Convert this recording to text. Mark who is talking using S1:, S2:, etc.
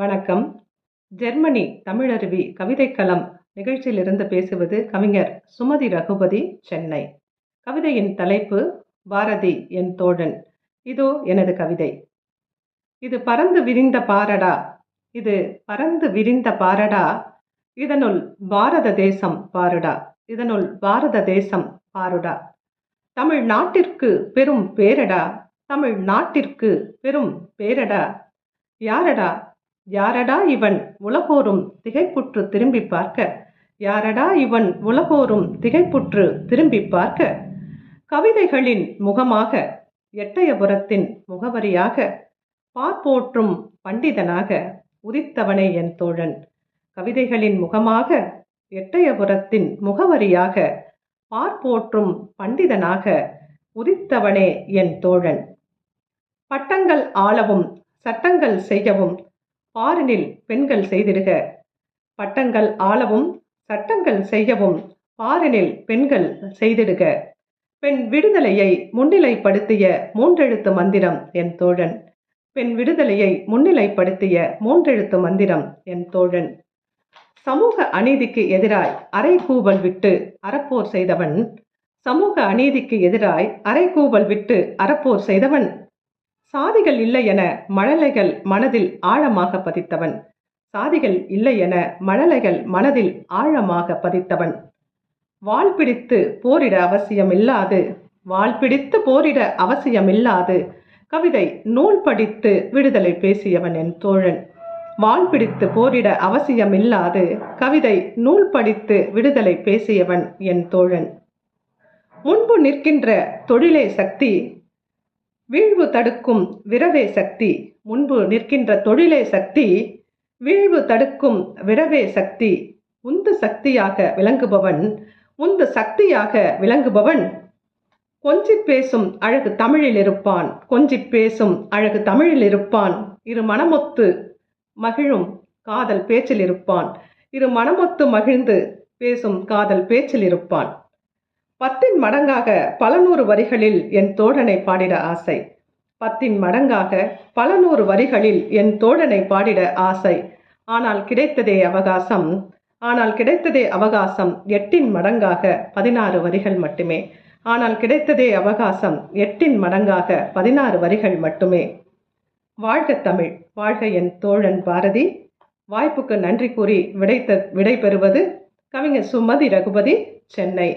S1: வணக்கம். ஜெர்மனி தமிழருவி கவிதைக்களம் நிகழ்ச்சியிலிருந்து பேசுவது கவிஞர் சுமதி ரகுபதி சென்னை. கவிதையின் தலைப்பு பாரதி என் தோழன். இதோ எனது கவிதை. இது பறந்து விரிந்த பாரடா. இது பறந்து விரிந்த பாரடா. இதனுள் பாரத தேசம் பாருடா. இதனுள் பாரத தேசம் பாருடா. தமிழ் நாட்டிற்கு பெரும் பேரடா. தமிழ் நாட்டிற்கு பெரும் பேரடா. யாரடா? யாரடா இவன் உலகோரும் திகைப்புற்று திரும்பி பார்க்க? யாரடா இவன் உலகோரும் திகைப்புற்று திரும்பி பார்க்க? கவிதைகளின் முகமாக எட்டயபுரத்தின் முகவரியாக பார்ப்போற்றும் பண்டிதனாக உதித்தவனே என் தோழன். கவிதைகளின் முகமாக எட்டயபுரத்தின் முகவரியாக பார்ப்போற்றும் பண்டிதனாக உதித்தவனே என் தோழன். பட்டங்கள் ஆளவும் சட்டங்கள் செய்யவும் பாரினில் பெண்கள் செய்திடுக. பட்டங்கள் ஆளவும் சட்டங்கள் செய்யவும் பாரினில் பெண்கள் செய்திடுக. பெண் விடுதலையை முன்னிலைப்படுத்திய மூன்றெழுத்து மந்திரம் என் தோழன். பெண் விடுதலையை முன்னிலைப்படுத்திய மூன்றெழுத்து மந்திரம் என் தோழன். சமூக அநீதிக்கு எதிராய் அரைக்கூவல் விட்டு அறப்போர் செய்தவன். சமூக அநீதிக்கு எதிராய் அரைக்கூவல் விட்டு அறப்போர் செய்தவன் சாதிகள் இல்லை என மழலைகள் மனதில் ஆழமாக பதித்தவன். சாதிகள் இல்லை என மழலைகள் மனதில் ஆழமாக பதித்தவன். வாள் பிடித்து போரிட அவசியமில்லாது வாள் பிடித்து போரிட அவசியமில்லாது கவிதை நூல் படித்து விடுதலை பேசியவன் என் தோழன். வாள் பிடித்து போரிட அவசியமில்லாது கவிதை நூல் படித்து விடுதலை பேசியவன் என் தோழன். முன்பு நிற்கின்ற தொழிலே சக்தி வீழ்வு தடுக்கும் விரவே சக்தி முன்பு நிற்கின்ற தொழிலே சக்தி வீழ்வு தடுக்கும் விரவே சக்தி உந்து சக்தியாக விளங்குபவன் உந்து சக்தியாக விளங்குபவன். கொஞ்சி பேசும் அழகு தமிழில் இருப்பான் கொஞ்சி பேசும் அழகு தமிழில் இருப்பான். இரு மனமொத்து மகிழும் காதல் பேச்சில் இருப்பான். இரு மனமொத்து மகிழ்ந்து பேசும் காதல் பேச்சில் இருப்பான். பத்தின் மடங்காக பல நூறு வரிகளில் என் தோழனை பாடிட ஆசை. பத்தின் மடங்காக பல நூறு வரிகளில் என் தோழனை பாடிட ஆசை. ஆனால் கிடைத்ததே அவகாசம். ஆனால் கிடைத்ததே அவகாசம் எட்டின் மடங்காக பதினாறு வரிகள் மட்டுமே. ஆனால் கிடைத்ததே அவகாசம் எட்டின் மடங்காக பதினாறு வரிகள் மட்டுமே. வாழ்க தமிழ் வாழ்க என் தோழன் பாரதி. வாய்ப்புக்கு நன்றி கூறி விடைத்த விடை பெறுவது கவிஞர் சுமதி ரகுபதி சென்னை.